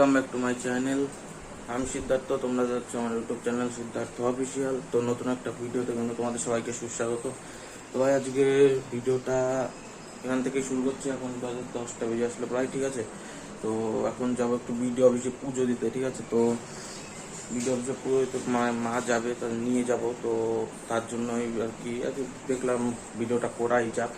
Welcome back to my channel আমি সিদ্ধার্থ তোমরা যাচ্ছ আমার ইউটিউব চ্যানেল সিদ্ধার্থ অফিসিয়াল তো নতুন একটা ভিডিওতে কিন্তু তোমাদের সবাইকে সুস্বাগত। তো ভাই, আজকে ভিডিওটা এখান থেকে শুরু করছি। এখন বাজে দশটা বেজে আসলে প্রায়, ঠিক আছে? তো এখন যাব একটু ভিডিও অফিসে পুজো দিতে, ঠিক আছে? তো ভিডিও অফিসে পুজো দিতে মা যাবে, তা নিয়ে যাব। তো তার জন্যই আর কি আর কি দেখলাম ভিডিওটা করাই যাক।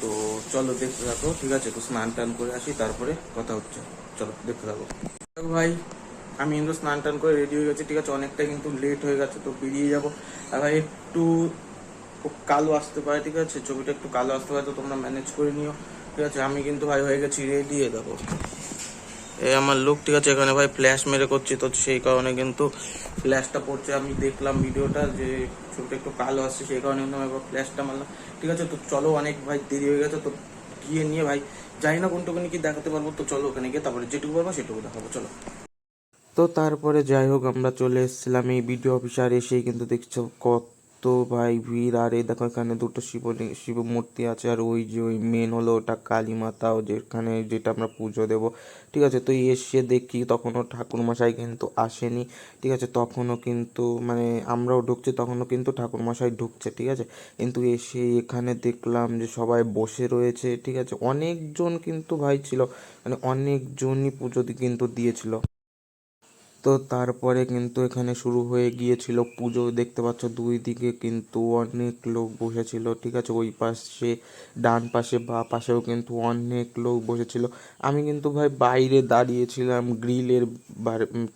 তো চলো দেখতে থাকো, ঠিক আছে? তো স্নান টান করে আসি, তারপরে কথা হচ্ছে। চলো দেখতে থাকো। ভাই, আমি কিন্তু স্নান টান করে রেডি হয়ে গেছি, ঠিক আছে? অনেকটা কিন্তু লেট হয়ে গেছে, তো বেরিয়ে যাব। আর ভাই, একটু খুব কালো আসতে পারে, ঠিক আছে? ছবিটা একটু কালো আসতে পারে, তো তোমরা ম্যানেজ করে নিও, ঠিক আছে? আমি কিন্তু ভাই হয়ে গেছি রেডি দেখো এই আমার লুক ঠিক আছে? এখানে ভাই ফ্ল্যাশ মেরে করছি, তো সেই কারণে কিন্তু ফ্ল্যাশটা পড়ছে। আমি দেখলাম ভিডিওটা যে ছবিটা একটু কালো আসছে, সেই কারণে কিন্তু আমি ফ্ল্যাশটা মারলাম, ঠিক আছে? তো চলো অনেক ভাই দেরি হয়ে গেছে, তো গিয়ে নিয়ে ভাই জানি না কোনটুকুনি কি দেখাতে পারব, তো চলো ওখানে গিয়ে তারপরে যেটুকু পারব সেটুকু দেখাবো, চলো। তো তারপরে যাই হোক, আমরা চলে এসেছিলাম এই বিডিও অফিসার এসেই কিন্তু দেখছ কত ভাই, ভিড় আর এই দেখো এখানে দুটো শিব শিব মূর্তি আছে আর ওই যে ওই মেন হলো ওটা কালী মাতা যেখানে যেটা আমরা পুজো দেব। ঠিক আছে, তো এসে দেখি, তখনও ঠাকুরমশাই কিন্তু আসেনি। ঠিক আছে, তখনও কিন্তু মানে আমরাও ঢুকছি, তখনও কিন্তু ঠাকুরমশাই ঢুকছে, ঠিক আছে? কিন্তু এসে এখানে দেখলাম যে সবাই বসে রয়েছে, ঠিক আছে? অনেকজন কিন্তু ভাই ছিল মানে অনেকজনই পুজো কিন্তু দিয়েছিল। তো তারপরে কিন্তু এখানে শুরু হয়ে গিয়েছিল পুজো। দেখতে পাচ্ছ দুই দিকে কিন্তু অনেক লোক বসেছিল, ঠিক আছে? ওই পাশে, ডান পাশে বা পাশেও কিন্তু অনেক লোক বসেছিল। আমি কিন্তু ভাই বাইরে দাঁড়িয়েছিলাম গ্রিলের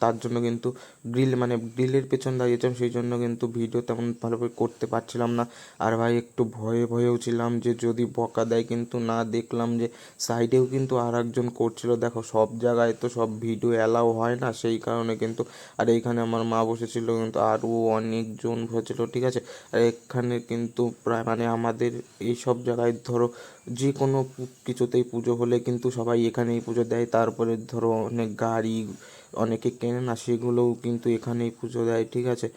তার জন্য কিন্তু গ্রিল মানে গ্রিলের পেছন দাঁড়িয়েছিলাম, সেই জন্য কিন্তু ভিডিও তেমন ভালোভাবে করতে পারছিলাম না। আর ভাই একটু ভয়ে ভয়েও ছিলাম যে যদি বকা দেয় কিন্তু না, দেখলাম যে সাইডেও কিন্তু আর একজন করছিল। দেখো, সব জায়গায় তো সব ভিডিও অ্যালাউ হয় না, সেই কারণে কিন্তু আর এইখানে আমার মা বসেছিল কিন্তু আরও অনেকজন বসেছিল, ঠিক আছে? আর এখানে কিন্তু প্রায় মানে আমাদের এই সব জায়গায় ধরো যে কোনো কিছুতেই পুজো হলে কিন্তু সবাই এখানেই পুজো দেয়। তারপরে ধরো অনেক গাড়ি অনেকে কেনে না সেগুলোও কিন্তু এখানেই পুজো দেয়, ঠিক আছে?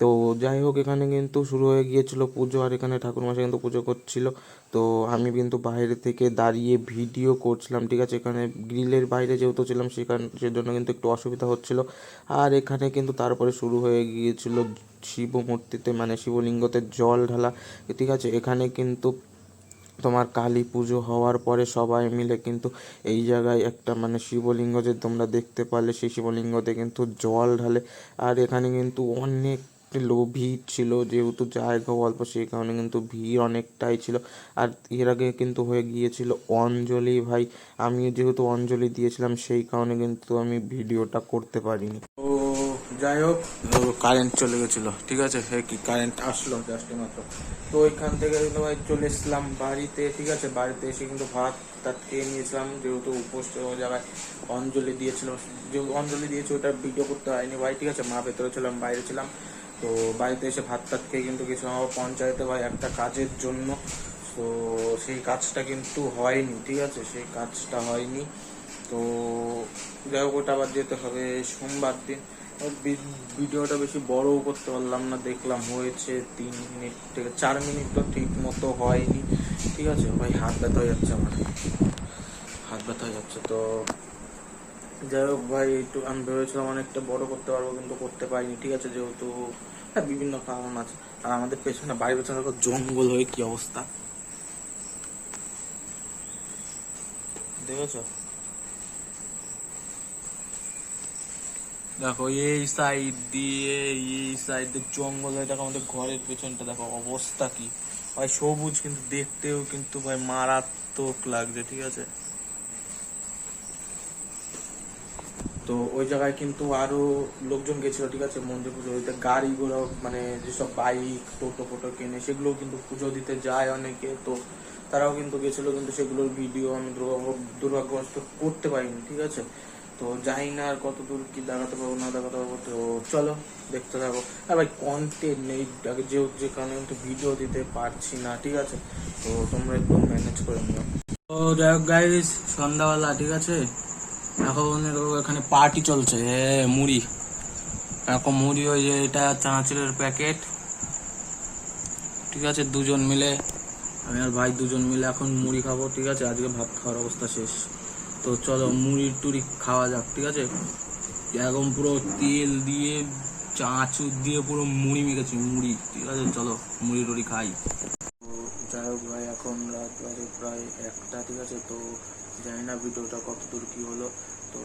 তো যাই হোক, এখানে কিন্তু শুরু হয়ে গিয়েছিল পুজো, আর এখানে ঠাকুরমশাই কিন্তু পুজো করছিল। তো আমি কিন্তু বাইরে থেকে দাঁড়িয়ে ভিডিও করছিলাম, ঠিক আছে? এখানে গ্রিলের বাইরে যেহেতু ছিলাম, সেখান, সেজন্য কিন্তু একটু অসুবিধা হচ্ছিল। আর এখানে কিন্তু তারপরে শুরু হয়ে গিয়েছিল শিব মূর্তিতে মানে শিবলিঙ্গতে জল ঢালা, ঠিক আছে? এখানে কিন্তু তোমার কালী পুজো হওয়ার পরে সবাই মিলে কিন্তু এই জায়গায় একটা মানে শিবলিঙ্গ যে তোমরা দেখতে পারলে, সেই শিবলিঙ্গতে কিন্তু জল ঢালে। আর এখানে কিন্তু অনেক লো ভিড় ছিল, যেহেতু জায়গা অল্প, সেই কারণে কিন্তু ভিড় অনেকটাই ছিল। আর এর আগে কিন্তু হয়ে গিয়েছিল অঞ্জলি ভাই। আমি যেহেতু অঞ্জলি দিয়েছিলাম, সেই কারণে কিন্তু আমি ভিডিওটা করতে পারিনি। তো যাই হোক কারেন্ট চলে গেছিল, ঠিক আছে? হ্যাঁ কি কারেন্ট আসলো জাস্ট মাত্র। তো ওইখান থেকে কিন্তু ভাই চলে এসলাম বাড়িতে, ঠিক আছে? বাড়িতে এসে কিন্তু ভাত টাত খেয়ে নিয়েছিলাম, যেহেতু উপোস জায়গায় অঞ্জলি দিয়েছিলাম যে অঞ্জলি দিয়েছি, ওটা ভিডিও করতে হয়নি ভাই, ঠিক আছে? মা ভেতরে ছিলাম, বাইরে ছিলাম। তো বাড়িতে এসে ভাত টাত খেয়ে কিন্তু কিছু আবার পঞ্চায়েতে ভাই একটা কাজের জন্য, তো সেই কাজটা কিন্তু হয়নি, ঠিক আছে? সেই কাজটা হয়নি। তো যাই হোক, ওটা আবার যেতে হবে সোমবার দিন। ভিডিওটা বেশি বড়ও করতে পারলাম না, দেখলাম হয়েছে তিন মিনিট থেকে চার মিনিট তো ঠিক মতো হয়নি, ঠিক আছে? ভাই, হাত ব্যথা হয়ে যাচ্ছে আমার। হাত ব্যথা হয়ে যাচ্ছে, তো যাই হোক ভাই, একটু আমি ভেবেছিলাম অনেকটা বড় করতে পারব, কিন্তু করতে পারিনি, ঠিক আছে? যেহেতু হ্যাঁ বিভিন্ন কারণ আছে। আর আমাদের পেছনে, বাড়ির পেছনে জঙ্গল হয়ে কি অবস্থা। দেখেছ? দেখো, এই সাইড দিয়ে, এই সাইড দিয়ে জঙ্গল হয়ে, দেখো আমাদের ঘরের পেছনটা, দেখো অবস্থা কি। ভাই, সবুজ, কিন্তু দেখতেও কিন্তু, ভাই, মারাত্মক লাগছে, ঠিক আছে? তো ওই জায়গায় কিন্তু আরও লোকজন গেছিল, ঠিক আছে? মন্দির পুজো দিতে। গাড়ি ঘোড়া মানে যেসব বাইক, টোটো ফোটো কেনে সেগুলো কিন্তু পুজো দিতে যায় অনেকে। তো তারাও কিন্তু গেছিল, কিন্তু সেগুলোর ভিডিও আমি দুর্ভাগ্য- দুর্ভাগ্যবশত করতে পারিনি, ঠিক আছে? তো জানি না আর কত দূর কি দেখাতে পারব, না দেখাতে পারব। তো চলো, দেখতে থাকো। আর ভাই কন্টেন্ট নেই। যে যে কারণে কিন্তু ভিডিও দিতে পারছি না, ঠিক আছে? তো তোমরা একটু ম্যানেজ করে নিও। তো যাই হোক গাইস সন্ধ্যাবেলা, ঠিক আছে? এখন এরকম এখানে পার্টি চলছে মুড়ি। এখন মুড়ি ওই যে এটা চানাচুরের প্যাকেট ঠিক আছে, দুজন মিলে, আমি আর ভাই দুজন মিলে এখন মুড়ি খাব, ঠিক আছে? আজকে ভাত খাওয়ার অবস্থা শেষ। তো চলো মুড়ির টুড়ি খাওয়া যাক, ঠিক আছে? এখন পুরো তেল দিয়ে চাঁচুর দিয়ে পুরো মুড়ি মেখেছি, মুড়ি। ঠিক আছে, চলো মুড়ি টুড়ি খাই। যাই হোক ভাই, এখন রাত বাজে প্রায় একটা, ঠিক আছে? তো জানি না ভিডিওটা কত দূর কী হলো। তো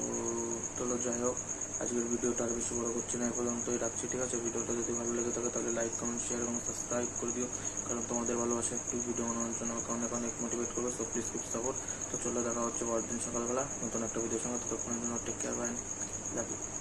চলো যাই হোক, আজকের ভিডিওটা আর বেশি বড় করছি না, এ পর্যন্তই রাখছি, ঠিক আছে? ভিডিওটা যদি ভালো লেগে থাকে তাহলে লাইক কমেন্ট শেয়ার এবং সাবস্ক্রাইব করে দিও। কারণ তোমাদের ভালোবাসা একটু ভিডিও বানানোর জন্য আমাকে অনেক অনেক মোটিভেট করবে তো প্লিজ কিপ সাপোর্ট তো চলো দেখা হচ্ছে পরের দিন সকালবেলা। নতুন একটা ভিডিওর সঙ্গে, ততক্ষণের জন্য take care bye love you